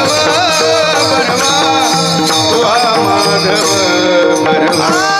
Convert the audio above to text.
माधव परवा माधव